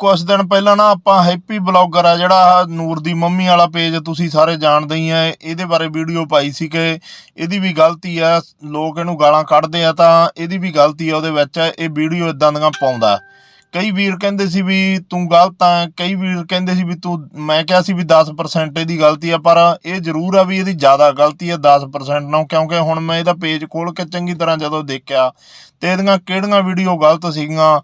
ਕੁਝ ਦਿਨ ਪਹਿਲਾਂ ਨਾ ਆਪਾਂ ਹੈਪੀ ਬਲੌਗਰ ਆ ਜਿਹੜਾ ਨੂਰ ਦੀ ਮੰਮੀ ਵਾਲਾ ਪੇਜ ਤੁਸੀਂ ਸਾਰੇ ਜਾਣਦੇ ਹੀ ਆ, ਇਹਦੇ ਬਾਰੇ ਵੀਡੀਓ ਪਾਈ ਸੀ ਕਿ ਇਹਦੀ ਵੀ ਗਲਤੀ ਆ, ਲੋਕ ਇਹਨੂੰ ਗਾਲਾਂ ਕੱਢਦੇ ਆ ਤਾਂ ਇਹਦੀ ਵੀ ਗਲਤੀ ਆ, ਉਹਦੇ ਵਿੱਚ ਇਹ ਵੀਡੀਓ ਇਦਾਂ ਦੀਆਂ ਪਾਉਂਦਾ। ਕਈ ਵੀਰ ਕਹਿੰਦੇ ਸੀ ਵੀ ਤੂੰ ਗਲਤ ਆ, ਕਈ ਵੀਰ ਕਹਿੰਦੇ ਸੀ ਵੀ ਤੂੰ, ਮੈਂ ਕਿਹਾ ਸੀ ਵੀ 10% ਇਹਦੀ ਗਲਤੀ ਆ, ਪਰ ਇਹ ਜ਼ਰੂਰ ਆ ਵੀ ਇਹਦੀ ਜ਼ਿਆਦਾ ਗਲਤੀ ਆ 10% ਨਾਲੋਂ, ਕਿਉਂਕਿ ਹੁਣ ਮੈਂ ਇਹਦਾ ਪੇਜ ਖੋਲ ਕੇ ਚੰਗੀ ਤਰ੍ਹਾਂ ਜਦੋਂ ਦੇਖਿਆ ਤੇ ਇਹਦੀਆਂ ਕਿਹੜੀਆਂ ਵੀਡੀਓ ਗਲਤ ਸੀਗੀਆਂ,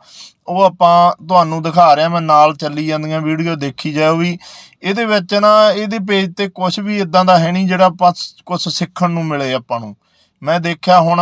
ਉਹ ਆਪਾਂ ਤੁਹਾਨੂੰ ਦਿਖਾ ਰਿਹਾ, ਮੈਂ ਨਾਲ ਚੱਲੀ ਜਾਂਦੀਆਂ ਵੀਡੀਓ ਦੇਖੀ ਜਾਓ ਵੀ। ਇਹਦੇ ਵਿੱਚ ਨਾ, ਇਹਦੇ ਪੇਜ ਤੇ ਕੁਝ ਵੀ ਇਦਾਂ ਦਾ ਹੈ ਨਹੀਂ ਜਿਹੜਾ ਆਪਾਂ ਕੁਝ ਸਿੱਖਣ ਨੂੰ ਮਿਲੇ ਆਪਾਂ ਨੂੰ। ਮੈਂ ਦੇਖਿਆ ਹੁਣ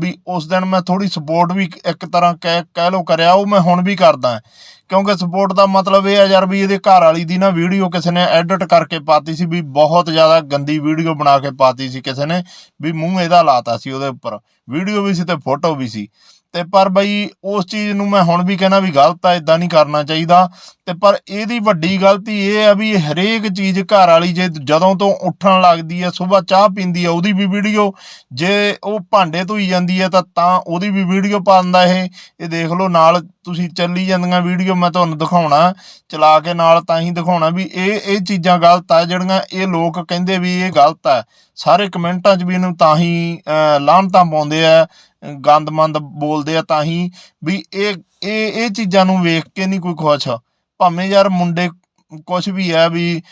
ਵੀ ਉਸ ਦਿਨ ਮੈਂ ਥੋੜੀ ਸਪੋਰਟ ਵੀ ਇੱਕ ਤਰ੍ਹਾਂ ਕਹਿ ਕਹਿ ਲੋ ਕਰਿਆ, ਉਹ ਮੈਂ ਹੁਣ ਵੀ ਕਰਦਾ ਕਿਉਂਕਿ ਸਪੋਰਟ ਦਾ ਮਤਲਬ ਇਹ ਹੈ ਯਾਰ ਵੀ ਇਹਦੇ ਘਰ ਵਾਲੀ ਦੀ ਨਾ ਵੀਡੀਓ ਕਿਸੇ ਨੇ ਐਡਿਟ ਕਰਕੇ ਪਾਤੀ ਸੀ ਵੀ ਬਹੁਤ ਜ਼ਿਆਦਾ ਗੰਦੀ ਵੀਡੀਓ ਬਣਾ ਕੇ ਪਾਤੀ ਸੀ ਕਿਸੇ ਨੇ, ਵੀ ਮੂੰਹ ਇਹਦਾ ਲਾਤਾ ਸੀ ਉਹਦੇ ਉੱਪਰ। ਵੀਡੀਓ ਵੀ ਸੀ ਤੇ ਫੋਟੋ ਵੀ ਸੀ। ਤੇ ਪਰ ਬਈ ਉਸ ਚੀਜ਼ ਨੂੰ ਮੈਂ ਹੁਣ ਵੀ ਕਹਿਣਾ ਵੀ ਗਲਤ ਆ ਇਦਾਂ ਨਹੀਂ ਕਰਨਾ ਚਾਹੀਦਾ। ਤੇ ਪਰ ਇਹਦੀ ਵੱਡੀ ਗਲਤੀ ਇਹ ਆ ਵੀ ਹਰੇਕ ਚੀਜ਼ ਘਰ ਵਾਲੀ ਜੇ ਜਦੋਂ ਤੋਂ ਉੱਠਣ ਲੱਗਦੀ ਹੈ ਸਵੇਰ ਚਾਹ ਪੀਂਦੀ ਹੈ ਉਹਦੀ ਵੀ ਵੀਡੀਓ ਜੇ ਉਹ ਭਾਂਡੇ ਧੋਈ ਜਾਂਦੀ ਹੈ ਤਾਂ ਤਾਂ ਉਹਦੀ ਵੀ ਵੀਡੀਓ ਪਾ ਦਿੰਦਾ ਇਹ। ਇਹ ਦੇਖ ਲਓ ਨਾਲ ਤੁਸੀਂ ਚੱਲੀ ਜਾਂਦੀਆਂ ਵੀਡੀਓ ਮੈਂ ਤੁਹਾਨੂੰ ਦਿਖਾਉਣਾ ਚਲਾ ਕੇ ਨਾਲ ਤਾਂ ਹੀ ਦਿਖਾਉਣਾ ਵੀ ਇਹ ਇਹ ਚੀਜ਼ਾਂ ਗਲਤ ਆ ਜਿਹੜੀਆਂ ਇਹ ਲੋਕ ਕਹਿੰਦੇ ਵੀ ਇਹ ਗਲਤ ਆ। ਸਾਰੇ ਕਮੈਂਟਾਂ 'ਚ ਵੀ ਇਹਨੂੰ ਤਾਂ ਹੀ ਅਹ, ਲਾਹਨਤਾਂ ਪਾਉਂਦੇ ਆ ਗੰਦਮੰਦ ਬੋਲਦੇ ਆ ਤਾਂ ਹੀ ਵੀ ਇਹ ਇਹ ਇਹ ਚੀਜ਼ਾਂ ਨੂੰ ਵੇਖ ਕੇ ਨਹੀਂ ਕੋਈ ਖੁਸ਼। ਭਾਵੇਂ ਯਾਰ ਮੁੰਡੇ ਕੁਝ ਵੀ ਹੈ ਵੀ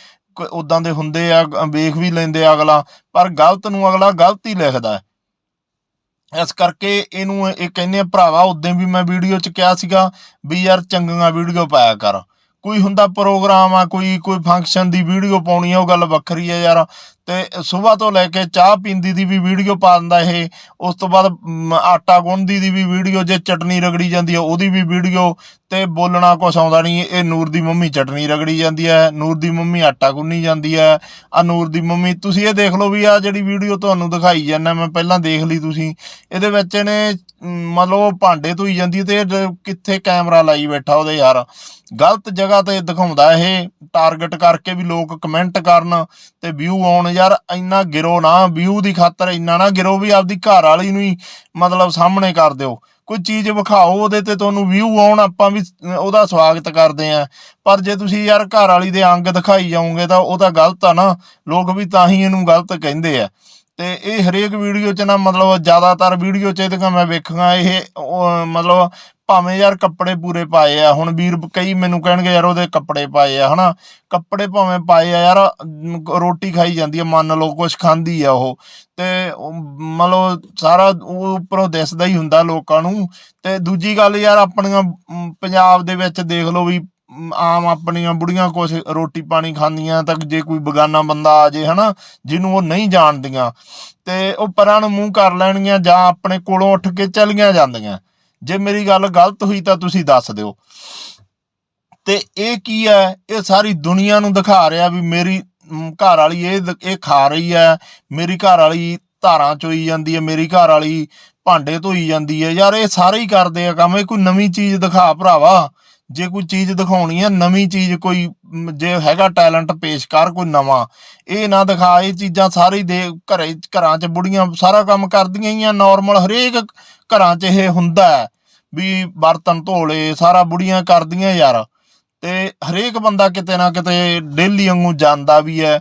ਉਦਾਂ ਦੇ ਹੁੰਦੇ ਆ ਵੇਖ ਵੀ ਲੈਂਦੇ ਅਗਲਾ, ਪਰ ਗਲਤ ਨੂੰ ਅਗਲਾ ਗਲਤ ਲਿਖਦਾ ਇਸ ਕਰਕੇ ਇਹਨੂੰ ਇਹ ਕਹਿੰਦੇ ਆ, ਭਰਾਵਾ ਉਦੋਂ ਵੀ ਮੈਂ ਵੀਡੀਓ 'ਚ ਕਿਹਾ ਸੀਗਾ ਵੀ ਯਾਰ ਚੰਗੀਆਂ ਵੀਡੀਓ ਪਾਇਆ ਕਰ। ਕੋਈ ਹੁੰਦਾ ਪ੍ਰੋਗਰਾਮ ਆ, ਕੋਈ ਕੋਈ ਫੰਕਸ਼ਨ ਦੀ ਵੀਡੀਓ ਪਾਉਣੀ ਆ, ਉਹ ਗੱਲ ਵੱਖਰੀ ਆ ਯਾਰ। ਤੇ ਸਵੇਰ ਤੋਂ ਲੈ ਕੇ ਚਾਹ ਪੀਂਦੀ ਦੀ ਵੀ ਵੀਡੀਓ ਪਾ ਦਿੰਦਾ ਇਹ। ਉਸ ਤੋਂ ਬਾਅਦ ਆਟਾ ਗੁੰਨਦੀ ਦੀ ਵੀ ਵੀਡੀਓ, ਜੇ ਚਟਨੀ ਰਗੜੀ ਜਾਂਦੀ ਹੈ ਉਹਦੀ ਵੀ ਵੀਡੀਓ। ਤੇ ਬੋਲਣਾ ਕੁਛ ਆਉਂਦਾ ਨਹੀਂ ਇਹ ਨੂਰ ਦੀ ਮੰਮੀ ਚਟਨੀ ਰਗੜੀ ਜਾਂਦੀ ਹੈ ਨੂਰ ਦੀ ਮੰਮੀ ਆਟਾ ਗੁੰਨੀ ਜਾਂਦੀ ਹੈ ਆ ਨੂਰ ਦੀ ਮੰਮੀ, ਤੁਸੀਂ ਇਹ ਦੇਖ ਲਓ ਵੀ ਆ ਜਿਹੜੀ ਵੀਡੀਓ ਤੁਹਾਨੂੰ ਦਿਖਾਈ ਜਾਂਦਾ, ਮੈਂ ਪਹਿਲਾਂ ਦੇਖ ਲਈ ਤੁਸੀਂ। ਇਹਦੇ ਵਿੱਚ ਇਹਨੇ ਮਤਲਬ ਉਹ ਭਾਂਡੇ ਧੋਈ ਜਾਂਦੀ ਹੈ ਤੇ ਕਿੱਥੇ ਕੈਮਰਾ ਲਾਈ ਬੈਠਾ ਉਹਦੇ ਯਾਰ। ਗਲਤ ਜਗ੍ਹਾ ਤੇ ਦਿਖਾਉਂਦਾ ਇਹ ਟਾਰਗੇਟ ਕਰਕੇ ਵੀ ਲੋਕ ਕਮੈਂਟ ਕਰਨ ਤੇ ਵਿਊ ਆਉਣ ਯਾਰ ਇੰਨਾ ਗਿਰੋ ਨਾ, ਵਿਊ ਦੀ ਖਾਤਰ ਇੰਨਾ ਨਾ ਗਿਰੋ ਵੀ ਆਪਦੀ ਘਰ ਵਾਲੀ ਨੂੰ ਹੀ ਮਤਲਬ ਸਾਹਮਣੇ ਕਰ ਦਿਓ। ਕੋਈ ਚੀਜ਼ ਵਿਖਾਓ, ਉਹਦੇ ਤੇ ਤੁਹਾਨੂੰ ਵਿਊ ਆਉਣ, ਆਪਾਂ ਵੀ ਉਹਦਾ ਸਵਾਗਤ ਕਰਦੇ ਆ ਪਰ ਜੇ ਤੁਸੀਂ ਯਾਰ ਘਰ ਵਾਲੀ ਦੇ ਅੰਗ ਦਿਖਾਈ ਜਾਓਗੇ ਤਾਂ ਉਹ ਤਾਂ ਗਲਤ ਆ ਨਾ। ਲੋਕ ਵੀ ਤਾਂ ਹੀ ਇਹਨੂੰ ਗਲਤ ਕਹਿੰਦੇ ਆ। ਤੇ ਇਹ ਹਰੇਕ ਵੀਡੀਓ 'ਚ ਨਾ ਮਤਲਬ ਜ਼ਿਆਦਾਤਰ ਵੀਡੀਓ 'ਚ ਇਹਦੇ ਮੈਂ ਵੇਖਾਂ ਇਹ ਮਤਲਬ ਭਾਵੇਂ ਯਾਰ ਕੱਪੜੇ ਪੂਰੇ ਪਾਏ ਆ, ਹੁਣ ਵੀਰ ਕਈ ਮੈਨੂੰ ਕਹਿਣਗੇ ਯਾਰ ਉਹਦੇ ਕੱਪੜੇ ਪਾਏ ਆ, ਹਨਾ? ਕੱਪੜੇ ਭਾਵੇਂ ਪਾਏ ਆ ਯਾਰ ਰੋਟੀ ਖਾਈ ਜਾਂਦੀ ਆ, ਮੰਨ ਲਓ ਕੁਝ ਖਾਂਦੀ ਆ ਉਹ। ਤੇ ਮਤਲਬ ਸਾਰਾ ਉੱਪਰੋਂ ਦਿਸਦਾ ਹੀ ਹੁੰਦਾ ਲੋਕਾਂ ਨੂੰ। ਤੇ ਦੂਜੀ ਗੱਲ ਯਾਰ ਆਪਣੀਆਂ ਪੰਜਾਬ ਦੇ ਵਿੱਚ ਦੇਖ ਲਓ ਵੀ ਆਮ ਆਪਣੀਆਂ ਬੁੜੀਆਂ ਕੁਛ ਰੋਟੀ ਪਾਣੀ ਖਾਂਦੀਆਂ ਤਾਂ ਜੇ ਕੋਈ ਬਗਾਨਾ ਬੰਦਾ ਆ ਜੇ, ਹਨਾ, ਜਿਹਨੂੰ ਉਹ ਨਹੀਂ ਜਾਣਦੀਆਂ, ਤੇ ਉਹ ਪਰਾਂ ਨੂੰ ਮੂੰਹ ਕਰ ਲੈਣਗੀਆਂ ਜਾਂ ਆਪਣੇ ਕੋਲੋਂ ਉੱਠ ਕੇ ਚਲੀਆਂ ਜਾਂਦੀਆਂ। ਜੇ ਮੇਰੀ ਗੱਲ ਗਲਤ ਹੋਈ ਤਾਂ ਤੁਸੀਂ ਦੱਸ ਦਿਓ। ਤੇ ਇਹ ਕੀ ਹੈ? ਇਹ ਸਾਰੀ ਦੁਨੀਆ ਨੂੰ ਦਿਖਾ ਰਿਹਾ ਵੀ ਮੇਰੀ ਘਰ ਵਾਲੀ ਇਹ ਇਹ ਖਾ ਰਹੀ ਹੈ, ਮੇਰੀ ਘਰ ਵਾਲੀ ਧਾਰਾਂ ਚੋਈ ਜਾਂਦੀ ਹੈ, ਮੇਰੀ ਘਰ ਵਾਲੀ ਭਾਂਡੇ ਧੋਈ ਜਾਂਦੀ ਹੈ। ਯਾਰ ਇਹ ਸਾਰੇ ਹੀ ਕਰਦੇ ਆ ਕੰਮ, ਇਹ ਕੋਈ ਨਵੀਂ ਚੀਜ਼ ਦਿਖਾ ਭਰਾਵਾ। ਜੇ ਕੋਈ ਚੀਜ਼ ਦਿਖਾਉਣੀ ਹੈ ਨਵੀਂ ਚੀਜ਼ ਕੋਈ ਜੇ ਹੈਗਾ ਟੈਲੈਂਟ ਪੇਸ਼ ਕਰ ਕੋਈ ਨਵਾਂ, ਇਹ ਨਾ ਦਿਖਾ, ਇਹ ਚੀਜ਼ਾਂ ਸਾਰੀ ਦੇ ਘਰੇ, ਘਰਾਂ 'ਚ ਬੁੜੀਆਂ ਸਾਰਾ ਕੰਮ ਕਰਦੀਆਂ ਹੀ ਆ ਨਾਰਮਲ ਹਰੇਕ ਘਰਾਂ 'ਚ ਇਹ ਹੁੰਦਾ ਹੈ, ਵੀ ਬਰਤਨ ਧੋਲੇ, ਸਾਰਾ ਬੁੜੀਆਂ ਕਰਦੀਆਂ ਯਾਰ। ਤੇ ਹਰੇਕ ਬੰਦਾ ਕਿਤੇ ਨਾ ਕਿਤੇ ਡੇਲੀ ਵਾਂਗੂ ਜਾਂਦਾ ਵੀ ਹੈ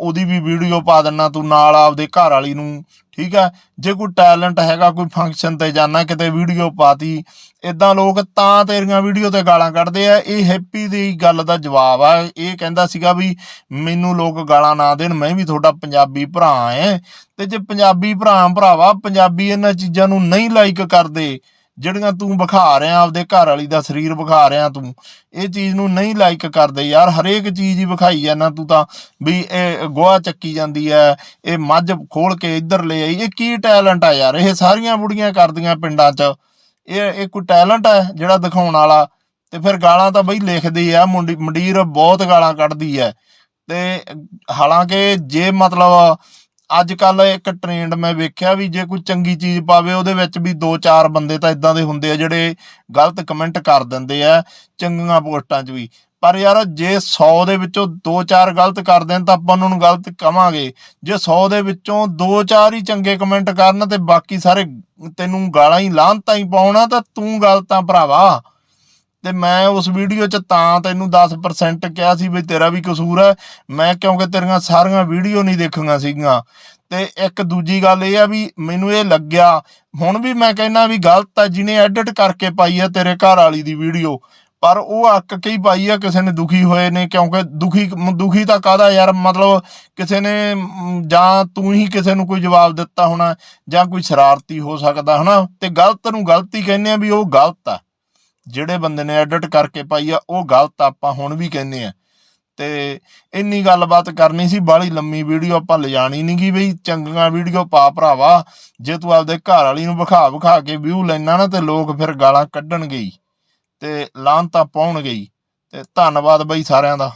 ਉਹਦੀ ਵੀ ਵੀਡੀਓ ਪਾ ਦੇਣਾ ਤੂੰ ਨਾਲ ਆਪਦੇ ਘਰ ਵਾਲੀ ਨੂੰ, ਠੀਕ ਹੈ? ਜੇ ਕੋਈ ਟੈਲੈਂਟ ਹੈਗਾ, ਕੋਈ ਫੰਕਸ਼ਨ ਤੇ ਜਾਣਾ ਕਿਤੇ ਵੀਡੀਓ ਪਾਤੀ ਇਦਾਂ ਲੋਕ ਤਾਂ ਤੇਰੀਆਂ ਵੀਡੀਓ ਤੇ ਗਾਲਾਂ ਕੱਢਦੇ ਆ। ਇਹ ਹੈਪੀ ਦੀ ਗੱਲ ਦਾ ਜਵਾਬ ਆ। ਇਹ ਕਹਿੰਦਾ ਸੀਗਾ ਵੀ ਮੈਨੂੰ ਲੋਕ ਗਾਲਾਂ ਨਾ ਦੇਣ, ਮੈਂ ਵੀ ਤੁਹਾਡਾ ਪੰਜਾਬੀ ਭਰਾ ਐ। ਤੇ ਜੇ ਪੰਜਾਬੀ ਭਰਾ, ਭਰਾਵਾ, ਪੰਜਾਬੀ ਇਹਨਾਂ ਚੀਜ਼ਾਂ ਨੂੰ ਨਹੀਂ ਲਾਈਕ ਕਰਦੇ ਜਿਹੜੀਆਂ ਤੂੰ ਵਿਖਾ ਰਿਹਾ, ਆਪਦੇ ਘਰ ਵਾਲੀ ਦਾ ਸਰੀਰ ਵਿਖਾ ਰਿਹਾ ਤੂੰ, ਇਹ ਚੀਜ਼ ਨੂੰ ਨਹੀਂ ਲਾਈਕ ਕਰਦੇ ਯਾਰ, ਹਰੇਕ ਚੀਜ਼ ਹੀ ਵਿਖਾਈ ਜਾਂਦਾ ਤੂੰ ਤਾਂ ਵੀ ਇਹ ਗੋਹਾ ਚੱਕੀ ਜਾਂਦੀ ਐ, ਇਹ ਮੱਝ ਖੋਲ ਕੇ ਇੱਧਰ ਲੈ ਆਈ, ਇਹ ਕੀ ਟੈਲੈਂਟ ਆ ਯਾਰ, ਇਹ ਸਾਰੀਆਂ ਬੁੜੀਆਂ ਕਰਦੀਆਂ ਪਿੰਡਾਂ 'ਚ। ਇਹ ਇਹ ਕੋਈ ਟੈਲੈਂਟ ਹੈ ਜਿਹੜਾ ਦਿਖਾਉਣ ਵਾਲਾ? ਤੇ ਫਿਰ ਗਾਲਾਂ ਤਾਂ ਬਈ ਲਿਖਦੀ ਆ, ਮੁੰਡੀ, ਮੰਡੀਰ ਬਹੁਤ ਗਾਲਾਂ ਕੱਢਦੀ ਐ। ਤੇ ਹਾਲਾਂਕਿ ਜੇ ਮਤਲਬ ਅੱਜ ਕੱਲ ਇੱਕ ਟ੍ਰੈਂਡ ਮੈਂ ਵੇਖਿਆ ਵੀ ਜੇ ਕੋਈ ਚੰਗੀ ਚੀਜ਼ ਪਾਵੇ, ਉਹਦੇ ਵਿੱਚ ਵੀ ਦੋ ਚਾਰ ਬੰਦੇ ਤਾਂ ਇਦਾਂ ਦੇ ਹੁੰਦੇ ਆ ਜਿਹੜੇ ਗਲਤ ਕਮੈਂਟ ਕਰ ਦਿੰਦੇ ਆ, ਚੰਗੀਆਂ ਪੋਸਟਾਂ 'ਚ ਵੀ। ਪਰ ਯਾਰ, ਜੇ 100 ਦੇ ਵਿੱਚੋਂ 2-4 ਗਲਤ ਕਰਦੇ ਨੇ ਤਾਂ ਆਪਾਂ ਉਹਨਾਂ ਨੂੰ ਗਲਤ ਕਵਾਂਗੇ। ਜੇ 100 ਦੇ ਵਿੱਚੋਂ 2-4 ਹੀ ਚੰਗੇ ਕਮੈਂਟ ਕਰਨ ਤੇ ਬਾਕੀ ਸਾਰੇ ਤੈਨੂੰ ਗਾਲਾਂ ਹੀ ਲਾਹਨਤਾਂ ਹੀ ਪਾਉਣਾ, ਤਾਂ ਤੂੰ ਗਲਤ ਆ ਭਰਾਵਾ। ਤੇ ਮੈਂ ਉਸ ਵੀਡੀਓ 'ਚ ਤਾਂ ਤੈਨੂੰ 10% ਕਿਹਾ ਸੀ ਵੀ ਤੇਰਾ ਵੀ ਕਸੂਰ ਹੈ। ਮੈਂ ਕਿਉਂਕਿ ਤੇਰੀਆਂ ਸਾਰੀਆਂ ਵੀਡੀਓ ਨਹੀਂ ਦੇਖੀਆਂ ਸੀਗੀਆਂ। ਤੇ ਇੱਕ ਦੂਜੀ ਗੱਲ ਇਹ ਆ ਵੀ ਮੈਨੂੰ ਇਹ ਲੱਗਿਆ, ਹੁਣ ਵੀ ਮੈਂ ਕਹਿੰਦਾ ਵੀ ਗਲਤ ਆ, ਜਿਹਨੇ ਐਡਿਟ ਕਰਕੇ ਪਾਈ ਆ ਤੇਰੇ ਘਰ ਵਾਲੀ ਦੀ ਵੀਡੀਓ। ਪਰ ਉਹ ਅੱਕ ਕੇ ਹੀ ਪਾਈ ਆ, ਕਿਸੇ ਨੇ ਦੁਖੀ ਹੋਏ ਨੇ, ਕਿਉਂਕਿ ਦੁਖੀ ਦੁਖੀ ਤਾਂ ਕਾਹਦਾ ਯਾਰ? ਮਤਲਬ ਕਿਸੇ ਨੇ ਜਾਂ ਤੂੰ ਹੀ ਕਿਸੇ ਨੂੰ ਕੋਈ ਜਵਾਬ ਦਿੱਤਾ ਹੋਣਾ, ਜਾਂ ਕੋਈ ਸ਼ਰਾਰਤੀ ਹੋ ਸਕਦਾ, ਹਨਾ? ਤੇ ਗਲਤ ਨੂੰ ਗਲਤੀ ਕਹਿੰਦੇ ਆ ਵੀ ਉਹ ਗਲਤ ਆ। ਜਿਹੜੇ ਬੰਦੇ ਨੇ ਐਡਿਟ ਕਰਕੇ ਪਾਈ ਆ, ਉਹ ਗਲਤ ਆਪਾਂ ਹੁਣ ਵੀ ਕਹਿੰਦੇ ਆ। ਤੇ ਇੰਨੀ ਗੱਲਬਾਤ ਕਰਨੀ ਸੀ, ਬਾਹਲੀ ਲੰਮੀ ਵੀਡੀਓ ਆਪਾਂ ਲਿਜਾਣੀ ਨੀ ਗੀ ਬਈ, ਚੰਗੀਆਂ ਵੀਡੀਓ ਪਾ ਭਰਾਵਾ। ਜੇ ਤੂੰ ਆਪਦੇ ਘਰ ਵਾਲੀ ਨੂੰ ਵਿਖਾ ਵਿਖਾ ਕੇ ਵਿਊ ਲੈਣਾ ਨਾ, ਤੇ ਲੋਕ ਫਿਰ ਗਾਲਾਂ ਕੱਢਣਗੇ ਹੀ, ਤੇ ਲਾਹਨਤਾਂ ਪਾਉਣਗੇ ਹੀ। ਤੇ ਧੰਨਵਾਦ ਬਈ ਸਾਰਿਆਂ ਦਾ।